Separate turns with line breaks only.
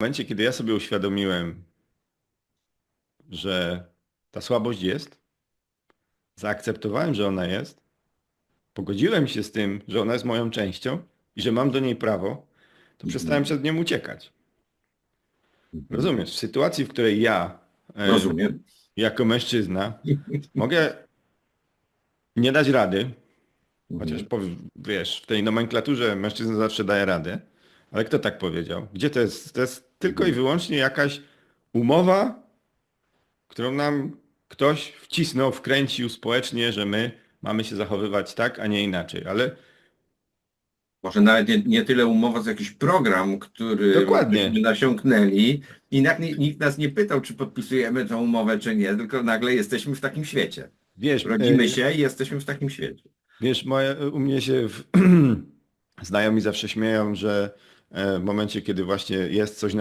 W momencie, kiedy ja sobie uświadomiłem, że ta słabość jest, zaakceptowałem, że ona jest, pogodziłem się z tym, że ona jest moją częścią i że mam do niej prawo, to przestałem przed nią uciekać. Rozumiesz? W sytuacji, w której ja e,
Rozumiem.
jako mężczyzna mogę nie dać rady, chociaż pow- wiesz, w tej nomenklaturze mężczyzna zawsze daje radę, ale kto tak powiedział? Gdzie to jest? To jest tylko i wyłącznie jakaś umowa, którą nam ktoś wcisnął, wkręcił społecznie, że my mamy się zachowywać tak, a nie inaczej. Ale
Może nawet nie, nie tyle umowa, co jakiś program, który
Dokładnie.
nasiąknęli i nikt, nikt nas nie pytał, czy podpisujemy tę umowę, czy nie, tylko nagle jesteśmy w takim świecie.
wiesz,
Rodzimy
e,
się i jesteśmy w takim świecie.
Wiesz, moje, u mnie się w, znajomi zawsze śmieją, że e, w momencie, kiedy właśnie jest coś na